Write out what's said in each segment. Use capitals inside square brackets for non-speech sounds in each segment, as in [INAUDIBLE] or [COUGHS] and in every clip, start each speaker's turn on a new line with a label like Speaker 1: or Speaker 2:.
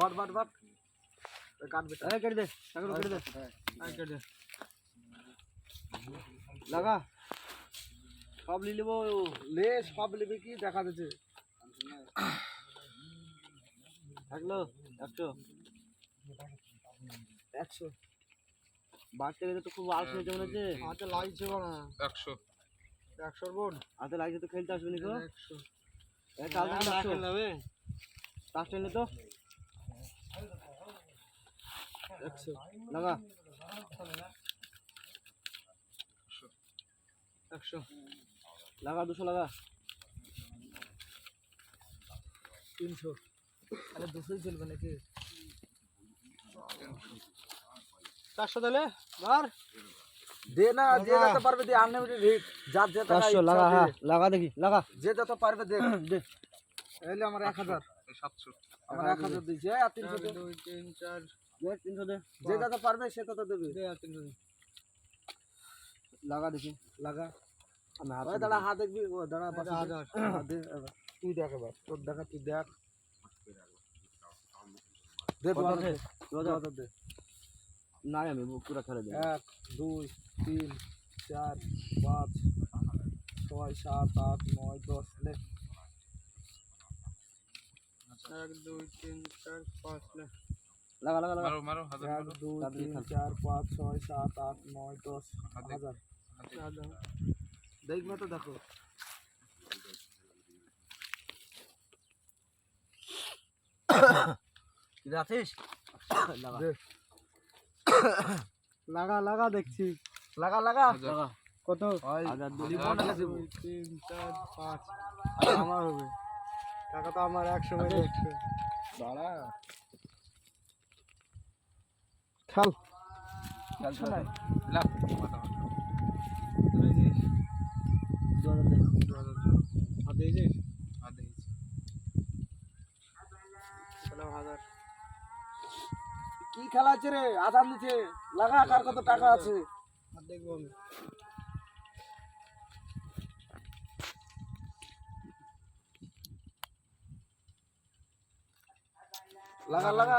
Speaker 1: But but but কাটবে বেটা
Speaker 2: এই কেটে দে টাকা কেটে দে এই কেটে দে লাগা
Speaker 1: সব নিয়ে নেবো লে সব নেবে কি দেখা দিচ্ছে
Speaker 2: থাকলো একশো একশো বাড়তে গেলে তো খুব আলস হয়ে মনে হচ্ছে
Speaker 1: হাতে লাগছে না একশো একশোর বোর্ড
Speaker 2: হাতে লাগছে তো খেলতে আসবে নি তো একশো কাল তো আচ্ছা, একশো লাগা দুশো লাগা
Speaker 1: তিনশো তাহলে দুশোই চলবে নাকি
Speaker 2: চারশো তাহলে মার
Speaker 1: যে যেতে পারবে দেখি এক হাজার এক হাজার দিয়েছে যে কথা পারবে সে কথা দেবে
Speaker 2: লাগা দেখি লাগা
Speaker 1: আমি দাঁড়া হাত দেখবি দাঁড়া হ্যাঁ, তুই দেখ এবার তোর দেখা তুই দেখ দে
Speaker 2: নাই আমি পুরা খেলে দেব
Speaker 1: এক দুই তিন চার পাঁচ ছয় সাত আট নয় দশ লে
Speaker 3: এক দুই তিন চার পাঁচ লে লাগা লাগা লাগা মারো মারো হাজার
Speaker 1: মারো 2 3 4 5 6 7 8 9 10 হাজার
Speaker 2: হাজার দেখ না তো দেখো [COUGHS] কি লাগা
Speaker 1: লাগা লাগা দেখছি লাগা লাগা কত
Speaker 3: তিন চার পাঁচ
Speaker 1: আমার হবে টাকা তো আমার একশো মেরে একশো
Speaker 2: দাঁড়া খেল
Speaker 1: কি খেলা আছে রে আধার নিচে লাগা কার কত টাকা আছে দেখবো আমি লাগা লাগা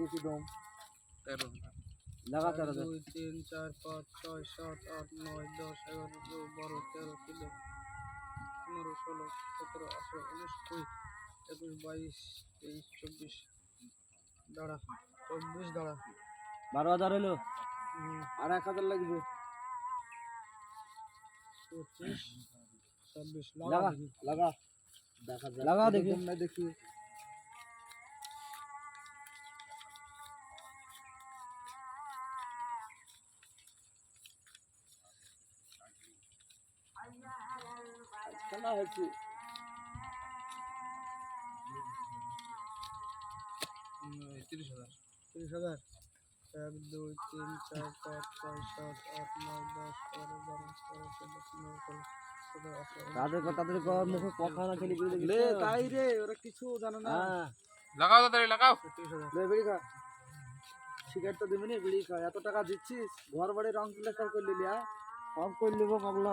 Speaker 1: দেখি দম
Speaker 2: তেরো লাগাতার দুই
Speaker 3: তিন চার পাঁচ ছয় সাত আট নয় দশ এগারো বারো তেরো চোদ্দো পনেরো ষোলো সতেরো আঠেরো উনিশ কুড়ি একুশ বাইশ তেইশ চব্বিশ দাঁড়া চব্বিশ দাঁড়া
Speaker 2: বারো হাজার হলো আর এক হাজার লাগবে
Speaker 3: পঁচিশ ছাব্বিশ
Speaker 2: লাগা লাগা দেখা লাগা দেখি দেখি
Speaker 1: আছে তাই রে ওরা কিছু জানে না
Speaker 3: সিগারেট
Speaker 1: হ্যাঁ। তো দিবি বিড়ি খা এত টাকা দিচ্ছিস ঘর বাড়ি রং প্লাস্টার কম করে নিব হ্যাঁ? কমলা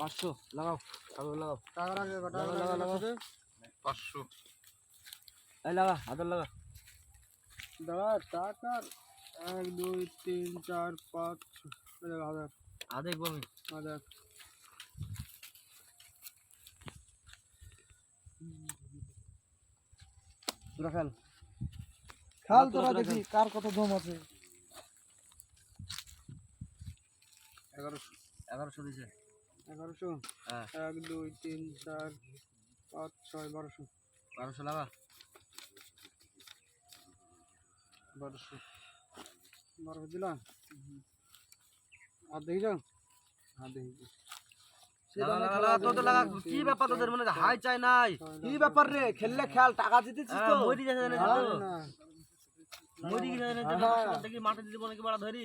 Speaker 3: পাঁচশো
Speaker 2: লাগাও লাগাও টাকা লাগা পাঁচশো এই লাগা হাতর লাগা
Speaker 3: দাদা টাকার এক দুই তিন চার পাঁচ হাজার হাজার হাজার
Speaker 2: তোরা খেল
Speaker 1: তোরা দেখি কার কত দম আছে
Speaker 3: এগারোশো এগারোশো দিয়েছে এগারোশো এক দুই তিন চার পাঁচ ছয় বারোশো বারোশো লাগা বারোশো
Speaker 1: বারোশো দিলাম আর দেখি যাও
Speaker 2: হ্যাঁ দেখি কি ব্যাপার তোদের হাই চাই নাই কি ব্যাপার রে খেললে খেল টাকা জিতেছিস তো মরি গেছে মরি গেছে মাঠে দিতে নাকি বাড়া ধরি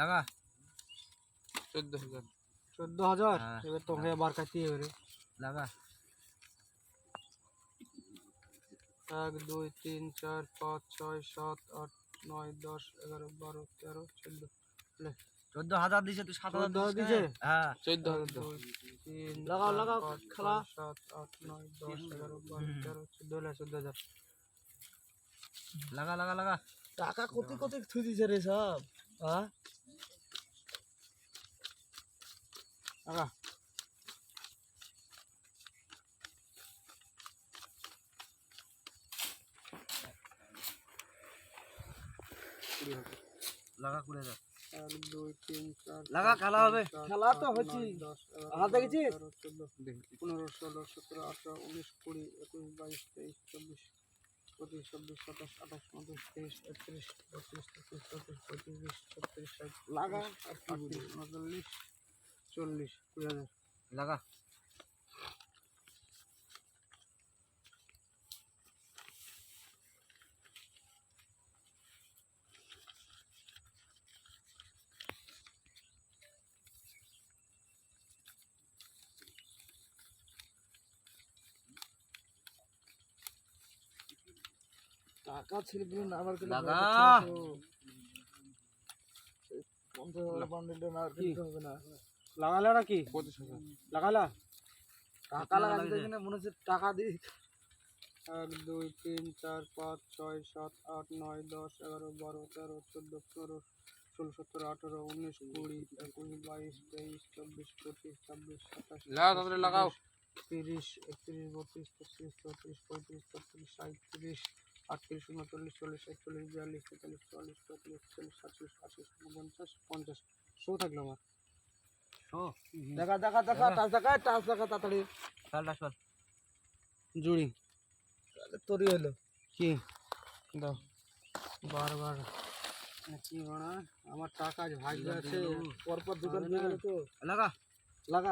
Speaker 2: লাগা
Speaker 3: চোদ্দ হাজার
Speaker 1: চোদ্দ হাজার হ্যাঁ। এবার তোকে আবার কাটি এবারে
Speaker 2: লাগা
Speaker 3: এক দুই তিন চার পাঁচ ছয় সাত আট নয় দশ এগারো বারো তেরো চোদ্দ
Speaker 2: চোদ্দ হাজার দিছে তুই
Speaker 1: সাত হাজার দিছে
Speaker 2: হ্যাঁ চোদ্দ হাজার তিন লাগাও লাগাও খেলা
Speaker 3: সাত আট নয় দশ এগারো বারো তেরো চোদ্দ হলে চোদ্দ হাজার
Speaker 2: লাগা লাগা লাগা
Speaker 1: টাকা কোটি কোটি থুই দিছে রে সব হ্যাঁ
Speaker 2: কাকা লাগা করে দাও লাগা খেলা হবে
Speaker 1: খেলা তো হচ্ছে হাত দেখেছিস
Speaker 3: পনেরো ষোলো সতেরো আঠারো উনিশ কুড়ি একুশ বাইশ তেইশ চব্বিশ পঁচিশ ছাব্বিশ সাতাশ আঠাশ উনত্রিশ তেইশ একত্রিশ বত্রিশ তেত্রিশ চৌত্রিশ পঁয়ত্রিশ ছত্রিশ লাগা আটত্রিশ উনচল্লিশ চল্লিশ
Speaker 1: কুড়ি হাজার লাগা টাকা ছেলেগুলো নামার গেলে
Speaker 2: লাগা
Speaker 3: পঞ্চাশ হাজার বান্ডিলটা না হবে না
Speaker 2: লাগালে ওরা কি পঁচিশ হাজার লাগালা
Speaker 1: টাকা লাগালে কিনা মনে হচ্ছে টাকা দিই
Speaker 3: এক দুই তিন চার পাঁচ ছয় সাত আট নয় দশ এগারো বারো তেরো চোদ্দো পনেরো ষোলো সতেরো আঠেরো উনিশ কুড়ি একুশ বাইশ তেইশ চব্বিশ পঁচিশ ছাব্বিশ সাতাশ লাগাও তিরিশ একত্রিশ বত্রিশ তেত্রিশ চৌত্রিশ পঁয়ত্রিশ ছত্রিশ সাঁত্রিশ আটত্রিশ উনচল্লিশ চল্লিশ একচল্লিশ বিয়াল্লিশ তেতাল্লিশ চুয়াল্লিশ পঁয়তাল্লিশ চল্লিশ সাতচল্লিশ আটচল্লিশ পঞ্চাশ পঞ্চাশ শো থাকলো আমার
Speaker 1: দেখা দেখা দেখা টাচ দেখা টাচ দেখা তাড়াতাড়ি
Speaker 2: শালটা শাল জুড়ি
Speaker 1: তাহলে তোরই হলো
Speaker 2: কি দাও বারবার
Speaker 1: কি আমার টাকা ভাগ আছে পরপর দুজন
Speaker 2: লাগা লাগা